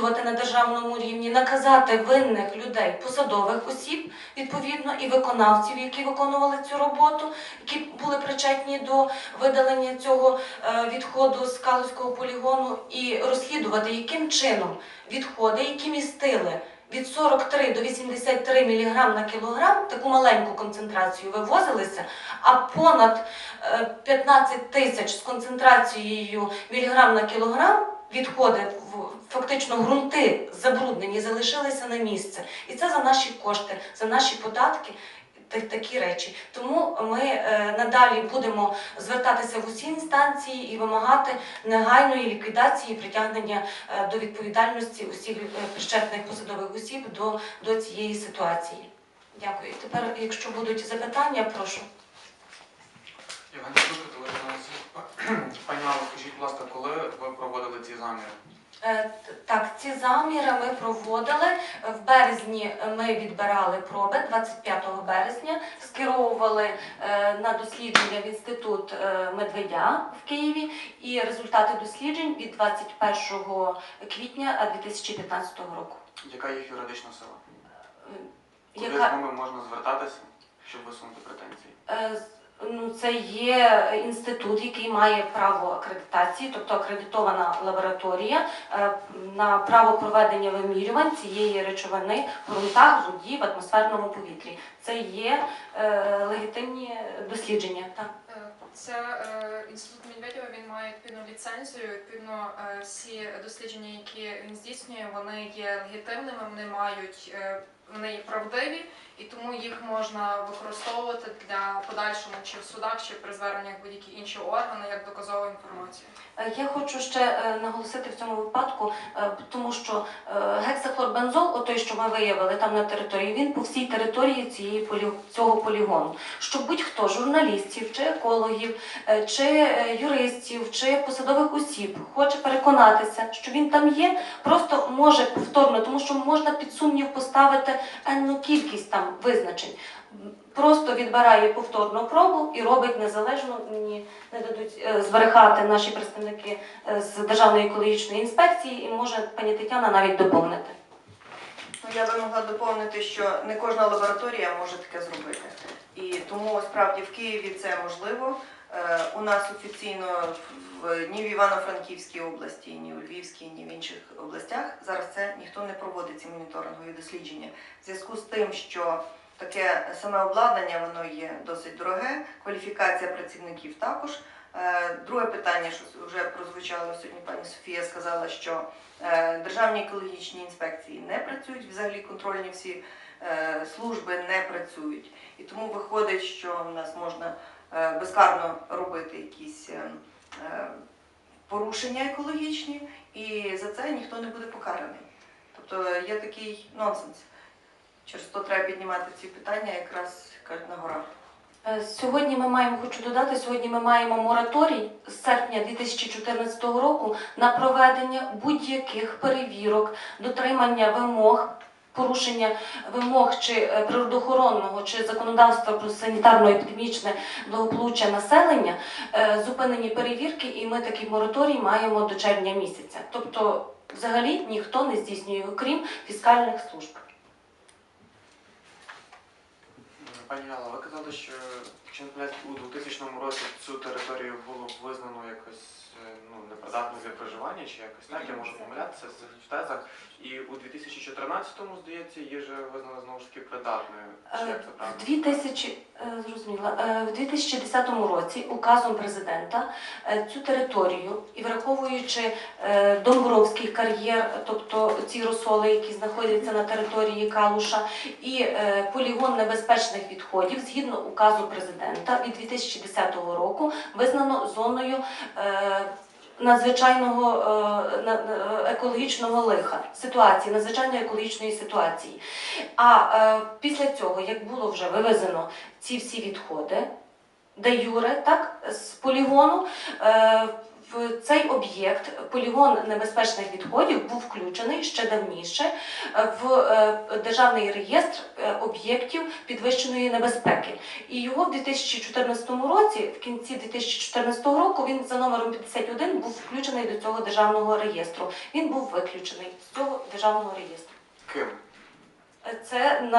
розслідувати на державному рівні, наказати винних людей, посадових осіб, відповідно, і виконавців, які виконували цю роботу, які були причетні до видалення цього е, відходу з Калузького полігону, і розслідувати, яким чином відходи, які містили від 43 до 83 мг на кілограм, таку маленьку концентрацію вивозилися, а понад е, 15 тисяч з концентрацією міліграм на кілограм відходи фактично ґрунти забруднені, залишилися на місце. І це за наші кошти, за наші податки. та- Такі речі. Тому ми е, надалі будемо звертатися в усі інстанції і вимагати негайної ліквідації і притягнення е, до відповідальності усіх е, причетних посадових осіб до, до цієї ситуації. Дякую. Тепер, якщо будуть запитання, прошу. Євген. Пані Алло, скажіть, будь ласка, коли ви проводили ці заміри? Е, Так, ці заміри ми проводили. В березні ми відбирали проби 25 березня, скеровували е, на дослідження в інститут е, Медведя в Києві, і результати досліджень від 21 квітня е, 2015 року. Яка їх юридична сила? Куди Яка з ними можна звертатися, щоб висунути претензії? Ну, це є інститут, який має право акредитації, тобто акредитована лабораторія е, на право проведення вимірювань цієї речовини в ґрунтах, в воді, в атмосферному повітрі. Це є е, легітимні дослідження. Так. Е, Це е, інститут Медведєва, він має відповідну ліцензію. Відповідно, е, всі дослідження, які він здійснює, вони є легітимними, вони мають е, вони є правдиві, і тому їх можна використовувати для подальшому чи в судах, чи при зверненнях будь-які інші органи як доказову інформацію. Е, Я хочу ще е, наголосити в цьому випадку, тому що гексахлорбензол, отой, що ми виявили там на території, він по всій території цієї полі- цього полігону. Щоб будь-хто журналістів чи екологів, е, чи е, юристів, чи посадових осіб хоче переконатися, що він там є, просто може повторно, тому що можна під сумнів поставити енну кількість там визначень. Просто відбирає повторну пробу і робить незалежно. Мені не дадуть е, зберегати наші представники з Державної екологічної інспекції, і може пані Тетяна навіть доповнити. Я би могла доповнити, що не кожна лабораторія може таке зробити. І тому справді в Києві це можливо. Е, У нас офіційно в ні в Івано-Франківській області, ні у Львівській, ні в інших областях зараз це ніхто не проводить ці моніторингові дослідження. В зв'язку з тим, що таке саме обладнання воно є досить дороге, кваліфікація працівників також. Е, Друге питання, що вже прозвучало сьогодні, пані Софія сказала, що Е, Державні екологічні інспекції не працюють, взагалі контрольні всі е, служби не працюють. І тому виходить, що в нас можна безкарно робити якісь порушення екологічні, і за це ніхто не буде покараний. Тобто є такий нонсенс. Через то треба піднімати ці питання якраз кажуть, на горах. Е, Сьогодні ми маємо, хочу додати, сьогодні ми маємо мораторій з серпня 2014 року на проведення будь-яких перевірок, дотримання вимог. Порушення вимог чи е, природоохоронного чи законодавства про санітарно-епідемічне благополуччя населення, е, зупинені перевірки, і ми такий мораторій маємо до червня місяця. Тобто, взагалі ніхто не здійснює його, крім фіскальних служб. Пані Алла, ви казали, що у 2000 році цю територію було визнано якось е, ну, непридатною для проживання, чи якось так, я можу помилятися в тезах. І у 2014-му, здається, її вже визнали знову ж таки придатною. Чи як це В 2000, е, зрозуміла, Е, в 2010 році указом президента е, цю територію і враховуючи е, Домбровський кар'єр, тобто ці розсоли, які знаходяться на території Калуша, і е, полігон небезпечних відходів, згідно указу президента від 2010 року, визнано зоною. е, Надзвичайного е, екологічного лиха ситуації, надзвичайної екологічної ситуації. А е, після цього, як було вже вивезено ці всі відходи, де юре, так, з полігону, е, в цей об'єкт полігон небезпечних відходів був включений ще давніше е, в е, державний реєстр е, об'єктів підвищеної небезпеки. І його в 2014 році, в кінці 2014 року, він за номером 51 був включений до цього державного реєстру. Він був виключений з цього державного реєстру. Ким? Це на